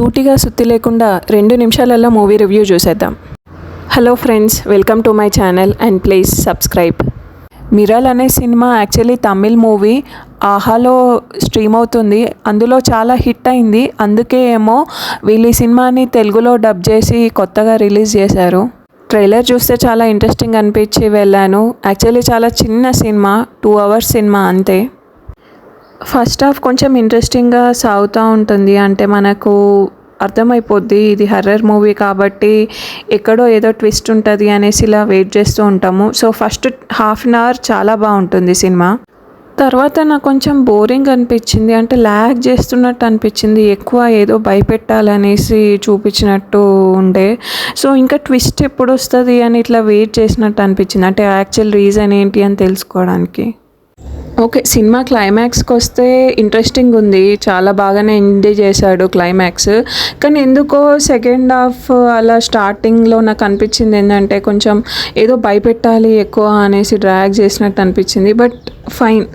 సూటిగా సుత్తి లేకుండా రెండు నిమిషాలలో మూవీ రివ్యూ చూసేద్దాం. Hello friends welcome to my channel and please subscribe. Miral అనే సినిమా యాక్చువల్లీ తమిళ్ మూవీ. ఆహాలో స్ట్రీమ్ అవుతుంది. అందులో చాలా హిట్ అయింది. అందుకే ఏమో వీళ్ళు ఈ సినిమాని తెలుగులో డబ్ చేసి కొత్తగా రిలీజ్ చేశారు. ట్రైలర్ చూస్తే చాలా ఇంట్రెస్టింగ్ అనిపించి వెళ్ళాను. యాక్చువల్లీ చాలా చిన్న సినిమా టూ అవర్స్ సినిమా అంతే. ఫస్ట్ హాఫ్ కొంచెం ఇంట్రెస్టింగ్గా సాగుతూ ఉంటుంది. అంటే మనకు అర్థమైపోద్ది ఇది హర్రర్ మూవీ కాబట్టి ఎక్కడో ఏదో ట్విస్ట్ ఉంటుంది అనేసి ఇలా వెయిట్ చేస్తూ ఉంటాము. So first half an hour చాలా బాగుంటుంది సినిమా. తర్వాత నాకు కొంచెం బోరింగ్ అనిపించింది. అంటే ల్యాగ్ చేస్తున్నట్టు అనిపించింది. ఎక్కువ ఏదో భయపెట్టాలనేసి చూపించినట్టు ఉండే. సో ఇంకా ట్విస్ట్ ఎప్పుడు వస్తుంది అని ఇట్లా వెయిట్ చేసినట్టు అనిపించింది. అంటే యాక్చువల్ రీజన్ ఏంటి అని తెలుసుకోవడానికి. ఓకే సినిమా క్లైమాక్స్కి వస్తే ఇంట్రెస్టింగ్ ఉంది. చాలా బాగానే ఎంజాయ్ చేశాడు క్లైమాక్స్ కానీ ఎందుకో సెకండ్ హాఫ్ అలా స్టార్టింగ్లో నాకు అనిపించింది ఏంటంటే కొంచెం ఏదో భయపెట్టాలి ఎక్కువ అనేసి డ్రాగ్ చేసినట్టు అనిపించింది. బట్ ఫైన్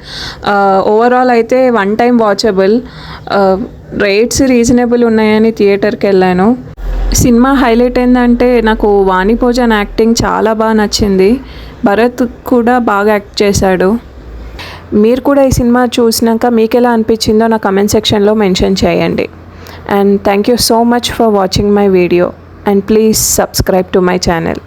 ఓవరాల్ అయితే one time watchable rates reasonable ఉన్నాయని థియేటర్కి వెళ్ళాను. సినిమా హైలైట్ ఏంటంటే నాకు వాణిభోజన్ యాక్టింగ్ చాలా బాగా నచ్చింది. భరత్ కూడా బాగా యాక్ట్ చేశాడు. మీరు కూడా ఈ సినిమా చూసినాక మీకు ఎలా అనిపించిందో నా కమెంట్ సెక్షన్లో మెన్షన్ చేయండి. And thank you so much for watching my video and please subscribe to my channel